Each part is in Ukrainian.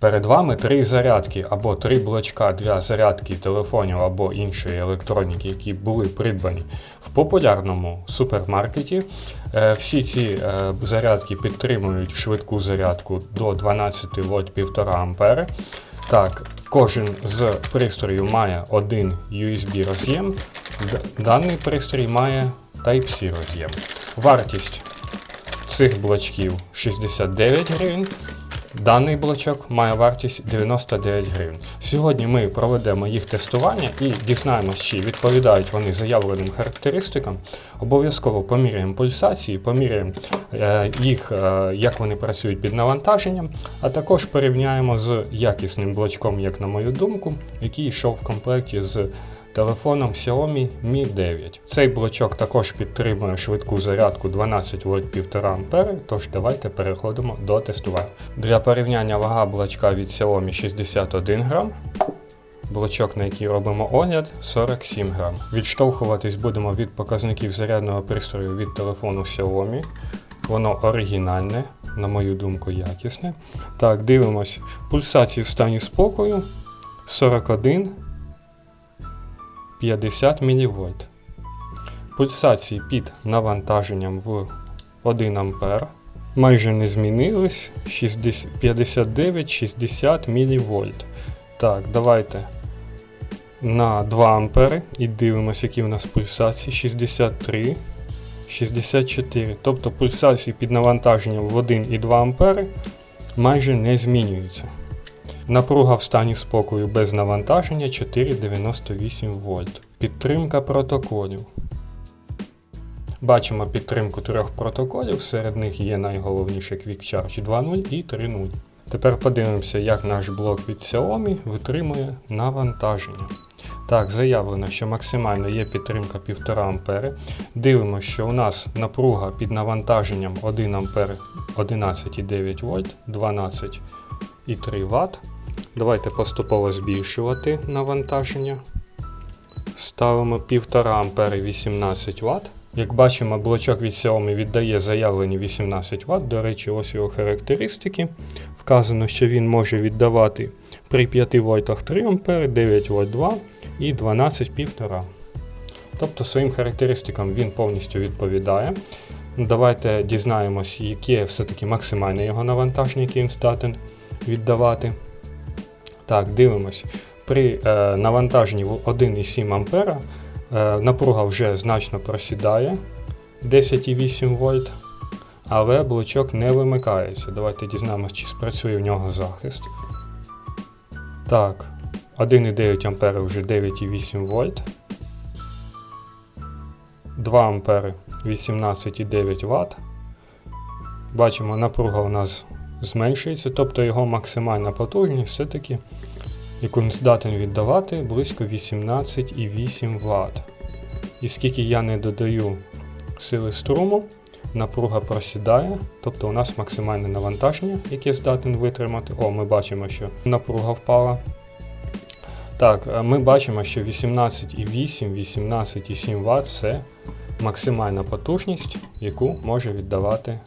Перед вами три зарядки або три блочка для зарядки телефонів або іншої електроніки, які були придбані в популярному супермаркеті. Е, Всі ці е, зарядки підтримують швидку зарядку до 12 вольт 1,5 А. Так, кожен з пристроїв має один USB роз'єм. Даний пристрій має Type-C роз'єм. Вартість цих блочків 69 гривень. Даний блочок має вартість 99 гривень. Сьогодні ми проведемо їх тестування і дізнаємося, чи відповідають вони заявленим характеристикам. Обов'язково поміряємо пульсації, поміряємо е, їх, е, як вони працюють під навантаженням, а також порівняємо з якісним блочком, як на мою думку, який йшов в комплекті з телефоном Xiaomi Mi 9. Цей блочок також підтримує швидку зарядку 12 вольт 1,5 А, тож давайте переходимо до тестування. Для порівняння вага блочка від Xiaomi 61 грам. Блочок, на який робимо огляд, 47 грам. Відштовхуватись будемо від показників зарядного пристрою від телефону Xiaomi. Воно оригінальне, на мою думку, якісне. Так, дивимось. Пульсації в стані спокою 41 50 мВ. Пульсації під навантаженням в 1 А майже не змінились 59-60 мВ. Так, давайте на 2 А і дивимося, які у нас пульсації 63, 64. Тобто пульсації під навантаженням в 1 і 2 А майже не змінюються. Напруга в стані спокою без навантаження 4,98 вольт. Підтримка протоколів. Бачимо підтримку трьох протоколів, серед них є найголовніше Quick Charge 2.0 і 3.0. Тепер подивимося, як наш блок від Xiaomi витримує навантаження. Так, заявлено, що максимально є підтримка 1,5 А. Дивимося, що у нас напруга під навантаженням 1 А 11,9 вольт, 12,3 Вт. Давайте поступово збільшувати навантаження. Ставимо 1,5 А 18 Вт. Як бачимо, блочок від Xiaomi віддає заявлені 18 Вт. До речі, ось його характеристики. Вказано, що він може віддавати при 5 вольтах 3 А, 9 вольт 2 і 12 1,5. Тобто своїм характеристикам він повністю відповідає. Давайте дізнаємось, яке все-таки максимальне його навантаження, яке він здатен віддавати. Так, дивимось. При е, навантаженні 1,7 А е, напруга вже значно просідає 10,8 вольт, але блочок не вимикається. Давайте дізнаємось, чи спрацює в нього захист. Так, 1,9 А вже 9,8 вольт. 2 ампери 18,9 Вт. Бачимо, напруга у нас зменшується, тобто його максимальна потужність все-таки, яку він здатен віддавати, близько 18,8 Вт. І скільки я не додаю сили струму, напруга просідає, тобто у нас максимальне навантаження, яке здатен витримати. О, ми бачимо, що напруга впала. Так, е, ми бачимо, що 18,8, 18,7 Вт це максимальна потужність, яку може віддавати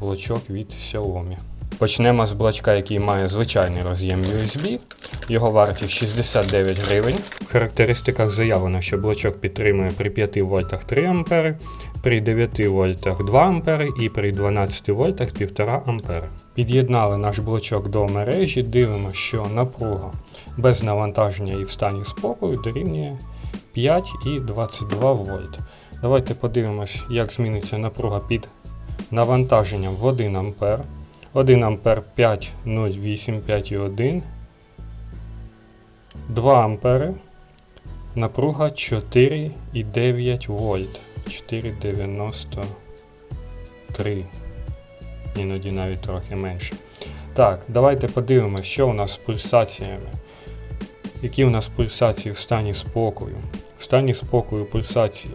блочок від Xiaomi. Почнемо з блочка, який має звичайний роз'єм USB. Його вартість 69 гривень. В характеристиках заявлено, що блочок підтримує при 5 вольтах 3 А, при 9 вольтах 2 А і при 12 вольтах 1,5 А. Під'єднали наш блочок до мережі, дивимося, що напруга без навантаження і в стані спокою дорівнює 5,22 вольт. Давайте подивимось, як зміниться напруга під навантаженням в 1 А. 1 А 5,08, 5,1. 2 ампери. Напруга 4,9 вольт. 4,93. Іноді навіть трохи менше. Так, давайте подивимося, що у нас з пульсаціями. Які у нас пульсації в стані спокою. В стані спокою пульсації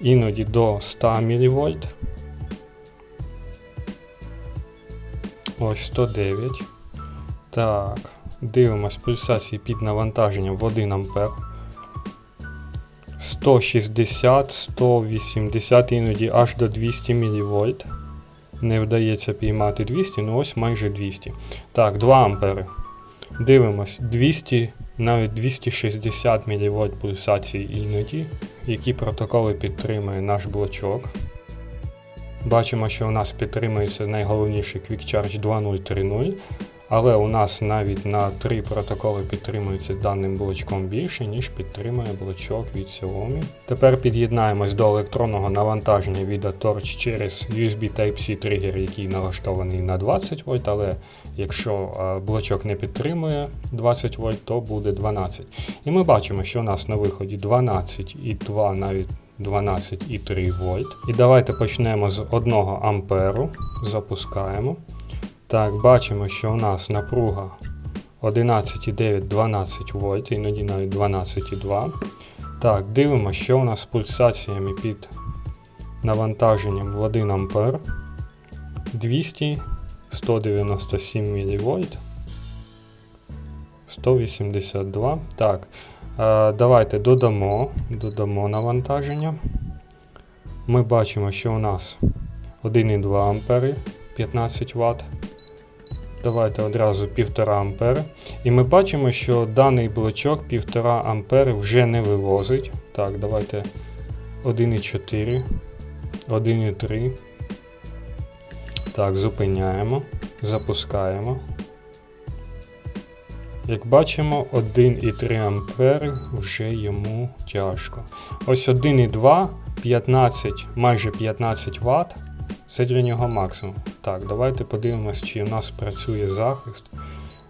іноді до 100 мВ. Ось 109. Так, дивимось пульсації під навантаженням в 1 А. 160, 180, іноді аж до 200 мВ. Не вдається піймати 200, ну ось майже 200. Так, 2 ампери. Дивимось, 200, навіть 260 мВ пульсації іноді, які протоколи підтримує наш блочок. Бачимо, що у нас підтримується найголовніший Quick Charge 2030, але у нас навіть на 3 протоколи підтримується даним блочком більше, ніж підтримує блочок від Xiaomi. Тепер під'єднаємось до електронного навантаження від Torch через USB Type-C тригер, який налаштований на 20 вольт, але якщо е, блочок не підтримує 20 вольт, то буде 12. І ми бачимо, що у нас на виході 12 і 2 навіть 12,3 вольт. І давайте почнемо з 1 амперу. Запускаємо. Так, бачимо, що у нас напруга 11,9-12 вольт, іноді навіть 12,2. Так, дивимося, що у нас з пульсаціями під навантаженням в 1 ампер. 200, 197 мВ. 182. Так, давайте додамо, додамо навантаження. Ми бачимо, що у нас 1,2 ампери 15 Вт. Давайте одразу 1,5 ампери. І ми бачимо, що даний блочок 1,5 ампери вже не вивозить. Так, давайте 1,4, 1,3. Так, зупиняємо, запускаємо. Як бачимо, 1,3 ампери вже йому тяжко. Ось 1,2, 15, майже 15 Вт. Це для нього максимум. Так, давайте подивимось, чи у нас працює захист.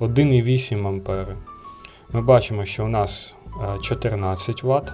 1,8 ампери. Ми бачимо, що у нас е, 14 Вт.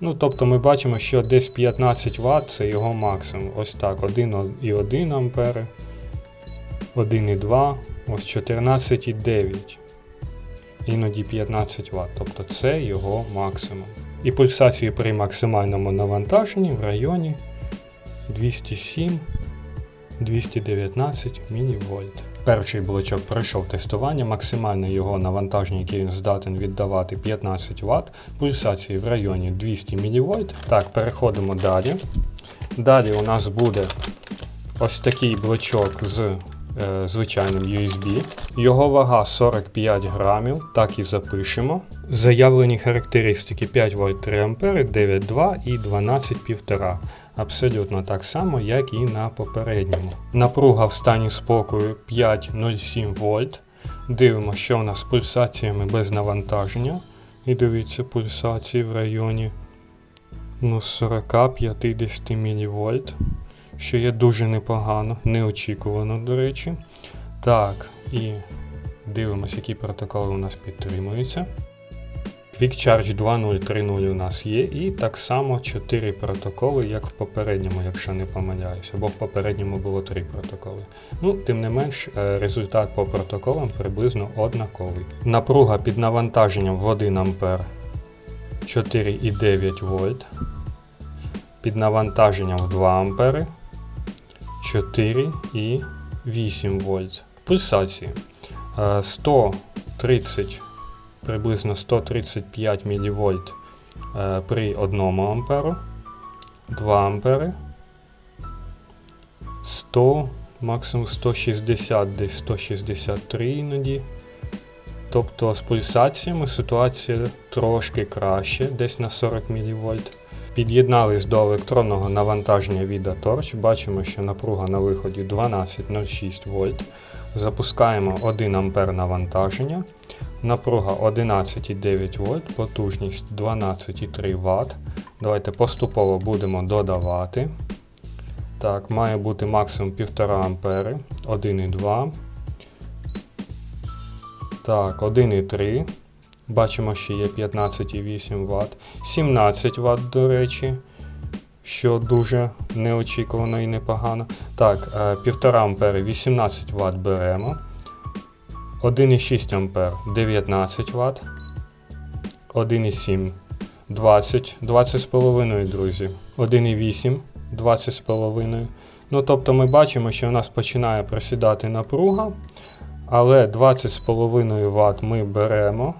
Ну, тобто ми бачимо, що десь 15 Вт це його максимум. Ось так, 1,1 ампери, 1,2, ось 14,9. Іноді 15 Вт. Тобто це його максимум. І пульсації при максимальному навантаженні в районі 207 219 мВ. Перший блочок пройшов тестування, максимальне його навантаження, яке він здатен віддавати 15 Вт, пульсації в районі 200 мВ. Так, переходимо далі. Далі у нас буде ось такий блочок з звичайним USB. Його вага 45 грамів, так і запишемо. Заявлені характеристики 5 вольт 3 ампери, 9,2 і 12,5. Абсолютно так само, як і на попередньому. Напруга в стані спокою 5,07 вольт. Дивимося, що у нас з пульсаціями без навантаження. І дивіться, пульсації в районі ну, 40-50 мВ, що є дуже непогано, неочікувано, до речі. Так, і дивимося, які протоколи у нас підтримуються. Quick Charge 2030 у нас є, і так само 4 протоколи, як в попередньому, якщо не помиляюся, бо в попередньому було 3 протоколи. Ну, тим не менш, е, результат по протоколам приблизно однаковий. Напруга під навантаженням в 1 А 4,9 вольт. Під навантаженням в 2 А 4,8 вольт. Пульсації е, 130 приблизно 135 мВ е, при 1 амперу, 2 ампери, 100, максимум 160, десь 163 іноді. Тобто з пульсаціями ситуація трошки краще, десь на 40 мВ. Під'єднались до електронного навантаження від Torch. Бачимо, що напруга на виході 12,06 вольт. Запускаємо 1 ампер навантаження. Напруга 11,9 вольт, потужність 12,3 Вт. Давайте поступово будемо додавати. Так, має бути максимум 1,5 ампери, 1,2. Так, 1,3. Бачимо, що є 15,8 Вт. 17 Вт, до речі, що дуже неочікувано і непогано. Так, 1,5 ампери, 18 Вт беремо. 1,6 А 19 Вт. 1,7 20, 20,5, друзі. 1,8 20,5. Ну, тобто ми бачимо, що у нас починає просідати напруга, але 20,5 Вт ми беремо.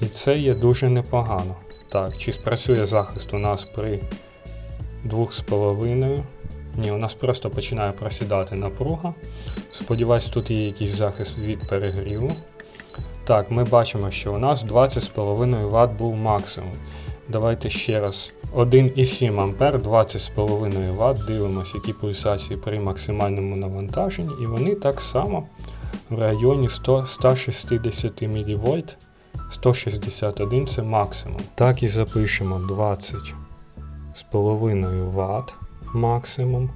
І це є дуже непогано. Так, чи спрацює захист у нас при 2,5. Ні, у нас просто починає просідати напруга. Сподіваюсь, тут є якийсь захист від перегріву. Так, ми бачимо, що у нас 20,5 Вт був максимум. Давайте ще раз. 1,7 А 20,5 Вт. Дивимося, які пульсації при максимальному навантаженні. І вони так само в районі 100, 160 мВ. 161 це максимум. Так і запишемо 20 з половиною Вт максимум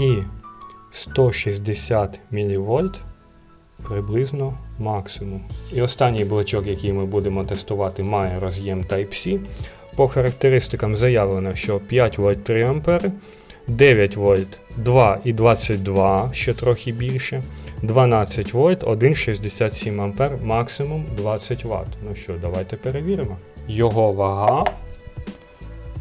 і 160 мВ приблизно максимум. І останній блочок, який ми будемо тестувати, має роз'єм Type-C. По характеристикам заявлено, що 5 вольт 3 А, 9 вольт 2 і 22, що трохи більше, 12 вольт 1,67 А, максимум 20 Вт. Ну що, давайте перевіримо. Його вага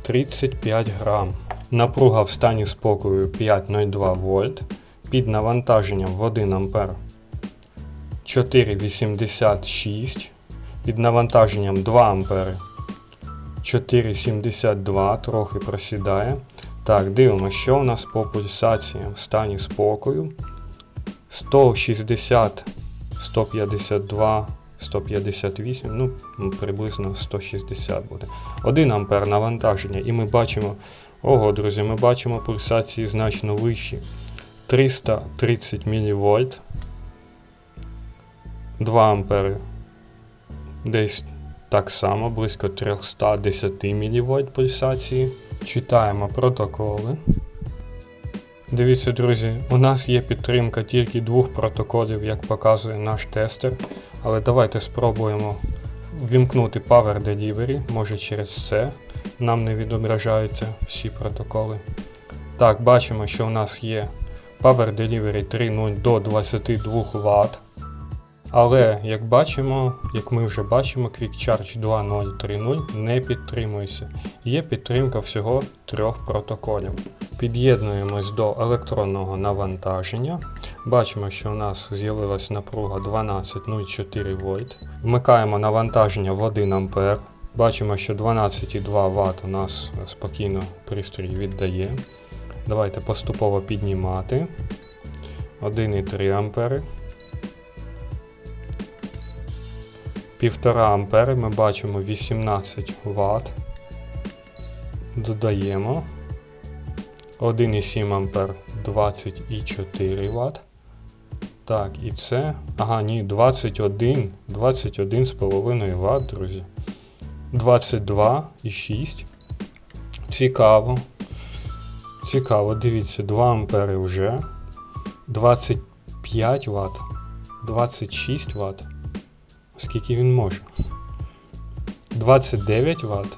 35 грам. Напруга в стані спокою 5,02 вольт. Під навантаженням в 1 ампер 4,86. Під навантаженням 2 ампери 4,72, трохи просідає. Так, дивимося, що у нас по пульсаціям в стані спокою. 160, 152, 158, ну, приблизно 160 буде. 1 ампер навантаження, і ми бачимо, ого, друзі, ми бачимо пульсації значно вищі. 330 мВ. 2 ампери. Десь так само, близько 310 мВ пульсації. Читаємо протоколи. Дивіться, друзі, у нас є підтримка тільки двох протоколів, як показує наш тестер. Але давайте спробуємо вімкнути Power Delivery, може через це нам не відображаються всі протоколи. Так, бачимо, що у нас є Power Delivery 3.0 до 22 Вт. Але як бачимо, як ми вже бачимо, Quick Charge 2.0.3.0 не підтримується. Є підтримка всього трьох протоколів. Під'єднуємось до електронного навантаження. Бачимо, що у нас з'явилась напруга 12,04 вольт. Вмикаємо навантаження в 1 А. Бачимо, що 12,2 Вт у нас спокійно пристрій віддає. Давайте поступово піднімати. 1,3 ампери. 1,5 ампери ми бачимо 18 Вт. Додаємо. 1,7 ампер 24 Вт. Так, і це. Ага, ні, 21, 21,5 Вт, друзі. 22,6. Цікаво. Цікаво, дивіться, 2 ампери вже. 25 Вт. 26 Вт. Скільки він може? 29 Вт.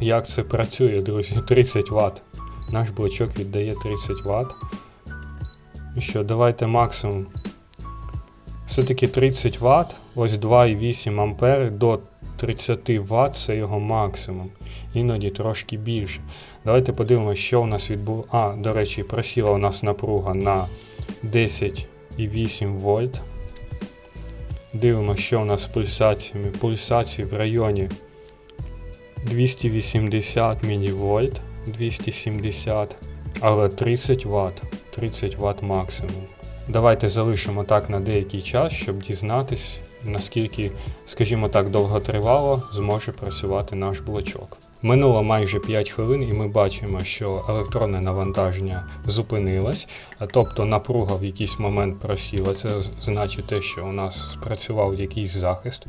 Як це працює, друзі? 30 Вт. Наш блочок віддає 30 Вт. І що, давайте максимум. Все-таки 30 Вт, ось 2,8 ампери до 30 Вт це його максимум. Іноді трошки більше. Давайте подивимося, що у нас відбулося. А, до речі, просіла у нас напруга на 10,8 вольт. Дивимося, що у нас з пульсаціями. Пульсації в районі 280 мВ, 270, але 30 Вт, 30 Вт максимум. Давайте залишимо так на деякий час, щоб дізнатись, наскільки, скажімо так, довготривало зможе працювати наш блочок. Минуло майже 5 хвилин, і ми бачимо, що електронне навантаження зупинилось, тобто напруга в якийсь момент просіла. Це значить те, що у нас спрацював якийсь захист.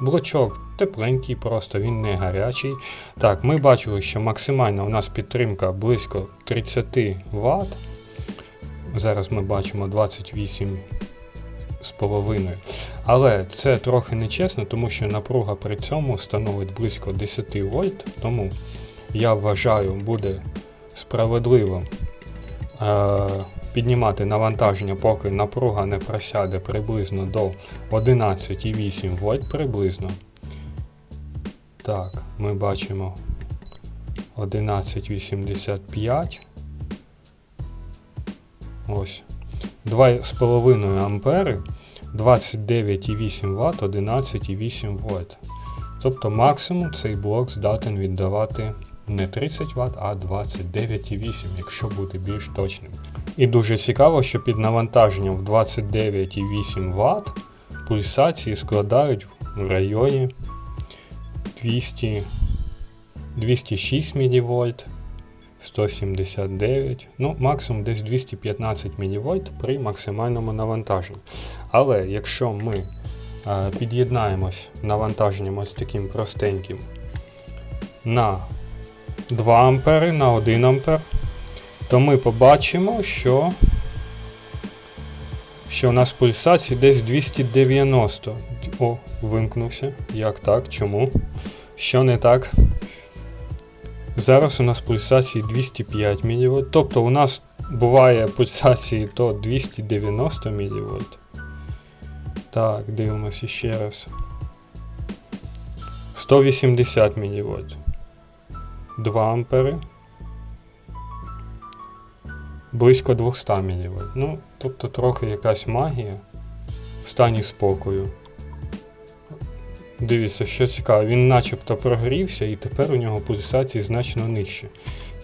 Блочок тепленький, просто він не гарячий. Так, ми бачили, що максимальна у нас підтримка близько 30 Вт. Зараз ми бачимо 28 з половиною. Але це трохи нечесно, тому що напруга при цьому становить близько 10 вольт. Тому я вважаю, буде справедливо е, піднімати навантаження, поки напруга не просяде приблизно до 11,8 вольт приблизно. Так, ми бачимо 11,85. Ось. 2,5 ампери, 29,8 Вт, 11,8 вольт. Тобто максимум цей блок здатен віддавати не 30 Вт, а 29,8, якщо бути більш точним. І дуже цікаво, що під навантаженням в 29,8 Вт пульсації складають в районі 200, 206 мВ, 179, ну максимум десь 215 мВ при максимальному навантаженні. Але якщо ми е, під'єднаємось навантаженням ось таким простеньким на 2 ампери, на 1 ампер, то ми побачимо, що, що у нас пульсації десь 290. О, вимкнувся. Як так? Чому? Що не так? Зараз у нас пульсації 205 мВ. Тобто у нас буває пульсації то 290 мВ. Так, дивимося ще раз. 180 мВ. 2 ампери. Близько 200 мВ. Ну, тобто трохи якась магія в стані спокою. Дивіться, що цікаво, він начебто прогрівся і тепер у нього пульсації значно нижче.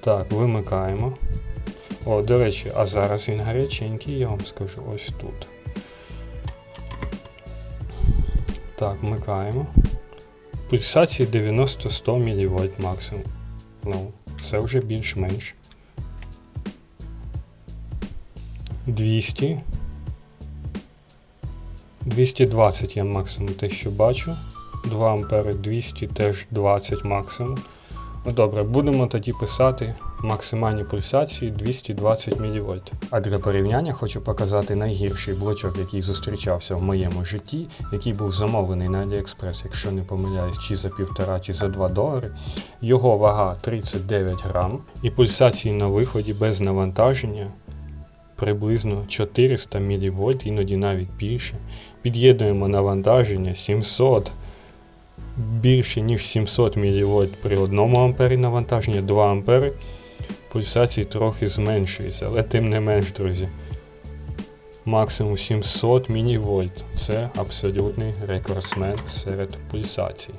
Так, вимикаємо. О, до речі, а зараз він гаряченький, я вам скажу, ось тут. Так, вмикаємо. Пульсації 90-100 мВ максимум. Ну, це вже більш-менш. 200. 220 я максимум те, що бачу. 2 ампери 200 теж 20 максимум. Ну добре, будемо тоді писати максимальні пульсації 220 мВ. А для порівняння хочу показати найгірший блочок, який зустрічався в моєму житті, який був замовлений на AliExpress, якщо не помиляюсь, чи за півтора, чи за 2 долари. Його вага 39 грам і пульсації на виході без навантаження приблизно 400 мВ, іноді навіть більше. Під'єднуємо навантаження 700 більше ніж 700 мВ при 1 ампері навантаження, 2 ампери. Пульсації трохи зменшується, але тим не менш, друзі. Максимум 700 мВ. Це абсолютний рекордсмен серед пульсацій.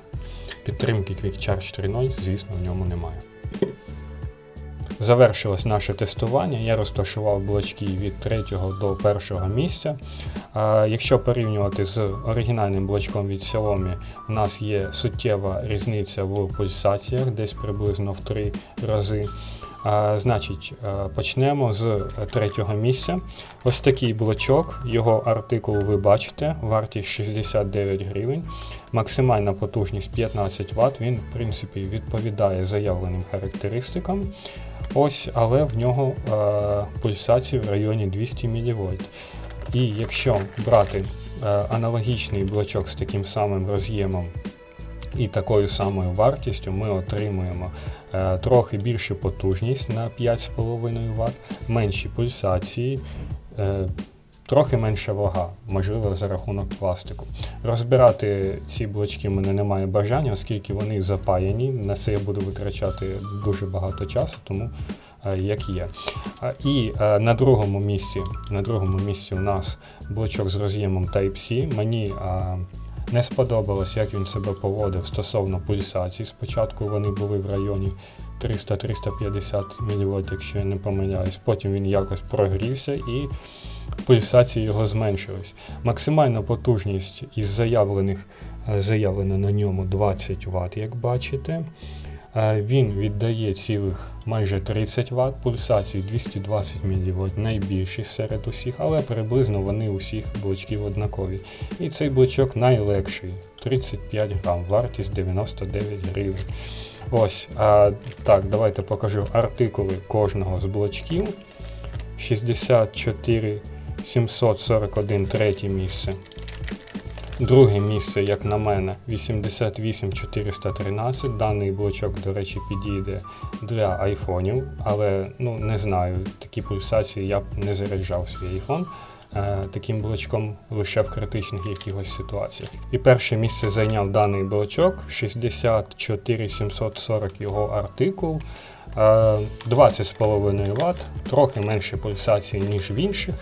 Підтримки Quick Charge 3.0, звісно, в ньому немає. Завершилось наше тестування. Я розташував блочки від 3 до 1 місця. Якщо порівнювати з оригінальним блочком від Xiaomi, у нас є суттєва різниця в пульсаціях, десь приблизно в 3 рази. Значить, почнемо з третього місця. Ось такий блочок, його артикул ви бачите, вартість 69 гривень, максимальна потужність 15 Вт. Він, в принципі, відповідає заявленим характеристикам. Ось, але в нього е, пульсації в районі 200 мВ. І якщо брати е, аналогічний блочок з таким самим роз'ємом і такою самою вартістю, ми отримуємо е, трохи більшу потужність на 5,5 Вт, менші пульсації. Е, Трохи менша вага, можливо, за рахунок пластику. Розбирати ці блочки мене немає бажання, оскільки вони запаяні. На це я буду витрачати дуже багато часу, тому е, як є. І на другому місці, на другому місці у нас блочок з роз'ємом Type-C. Мені не сподобалось, як він себе поводив стосовно пульсацій. Спочатку вони були в районі 300-350 мВ, якщо я не помиляюсь. Потім він якось прогрівся і пульсації його зменшились. Максимальна потужність із заявлених е, заявлено на ньому 20 Вт, як бачите. Він віддає цілих майже 30 Вт, пульсації 220 мВ, найбільші серед усіх, але приблизно вони усіх блочків однакові. І цей блочок найлегший 35 грам, вартість 99 гривень. Ось, а, так, давайте покажу артикули кожного з блочків. 64 741 третє місце. Друге місце, як на мене, 88 413. Даний блочок, до речі, підійде для айфонів, але ну, не знаю, такі пульсації я б не заряджав свій айфон е, таким блочком лише в критичних якихось ситуаціях. І перше місце зайняв даний блочок 64 740 його артикул. Е, 20,5 Вт, трохи менше пульсації, ніж в інших.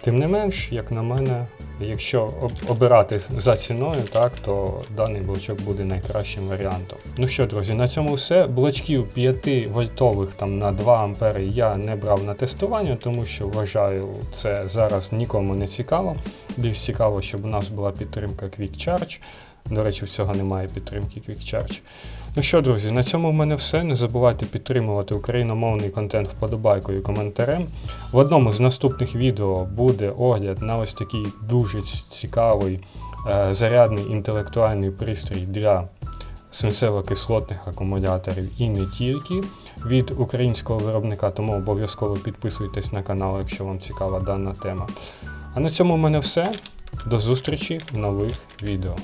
Тим не менш, як на мене, якщо обирати за ціною, так, то даний блочок буде найкращим варіантом. Ну що, друзі, на цьому все. Блочків 5 вольтових там на 2 ампери я не брав на тестування, тому що вважаю, це зараз нікому не цікаво. Більш цікаво, щоб у нас була підтримка Quick Charge. До речі, всього немає підтримки Quick Charge. Ну що, друзі, на цьому в мене все. Не забувайте підтримувати україномовний контент вподобайкою і коментарем. В одному з наступних відео буде огляд на ось такий дуже цікавий е, зарядний інтелектуальний пристрій для свинцево-кислотних акумуляторів і не тільки від українського виробника, тому обов'язково підписуйтесь на канал, якщо вам цікава дана тема. А на цьому в мене все. До зустрічі в нових відео.